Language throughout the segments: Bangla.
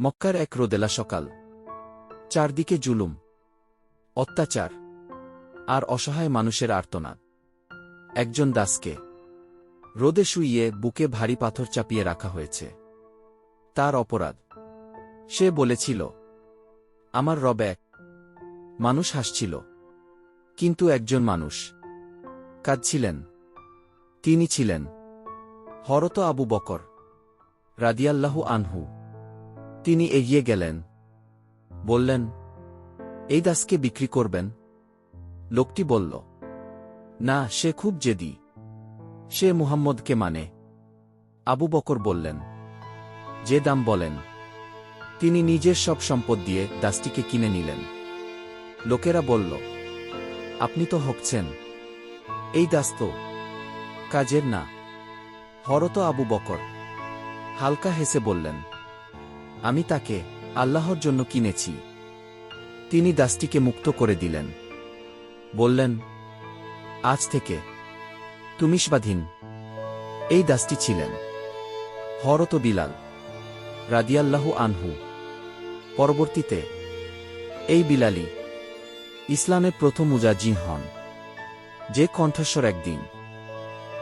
মক্কার এক রোদেলা সকাল। চারদিকে জুলুম, অত্যাচার আর অসহায় মানুষের আর্তনাদ। একজন দাসকে রোদে শুইয়ে বুকে ভারী পাথর চাপিয়ে রাখা হয়েছে। তার অপরাধ। সে বলেছিল, আমার রব এক মানুষ হাসছিল, কিন্তু একজন মানুষ কাঁদছিলেন। তিনি ছিলেন হরত আবু বকর রাদিয়াল্লাহু আনহু। তিনি এগিয়ে গেলেন। বললেন, এই দাসকে বিক্রি করবেন? লোকটি বলল, না, সে খুব জেদি। সে মুহাম্মদকে মানে। আবু বকর বললেন, যে দাম বলেন। তিনি নিজের সব সম্পদ দিয়ে দাসটিকে কিনে নিলেন। লোকেরা বলল, আপনি তো হকছেন। এই দাস তো কাজের না। হরত আবু বকর হালকা হেসে বললেন আমি তাকে আল্লাহর জন্য কিনেছি। তিনি দাসটিকে মুক্ত করে দিলেন। বললেন, আজ থেকে তুমি স্বাধীন। এই দাসটি ছিলেন হরত বিলাল রাদিয়াল্লাহু আনহু। পরবর্তীতে এই বিলালি ইসলামের প্রথম মুজাজিন হন। যে কণ্ঠস্বর একদিন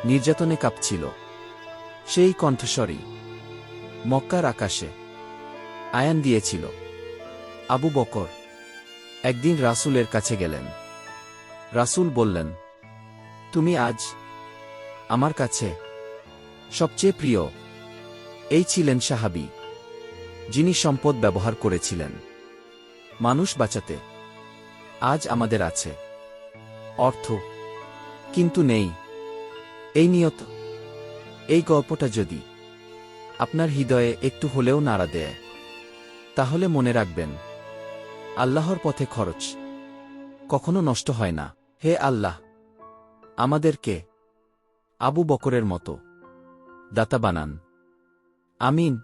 নির্যাতনে কাঁপছিল, সেই কণ্ঠস্বরই মক্কার আকাশে আয়ান দিয়েছিল। আবু বকর একদিন রাসূলের কাছে গেলেন। রাসূল বললেন, তুমি আজ আমার কাছে সবচেয়ে প্রিয় এই ছিলেন সাহাবি, যিনি সম্পদ ব্যবহার করেছিলেন। মানুষ বাঁচাতে আজ আমাদের আছে। অর্থ কিন্তু নেই। এই নিয়ত, এই গল্পটা যদি আপনার হৃদয়ে একটু হলেও নাড়া দেয়। তাহলে মনে রাখবেন, আল্লাহর পথে খরচ কখনো নষ্ট হয় না। হে আল্লাহ, আমাদেরকে আবু বকরের মতো দাতা বানান। আমিন।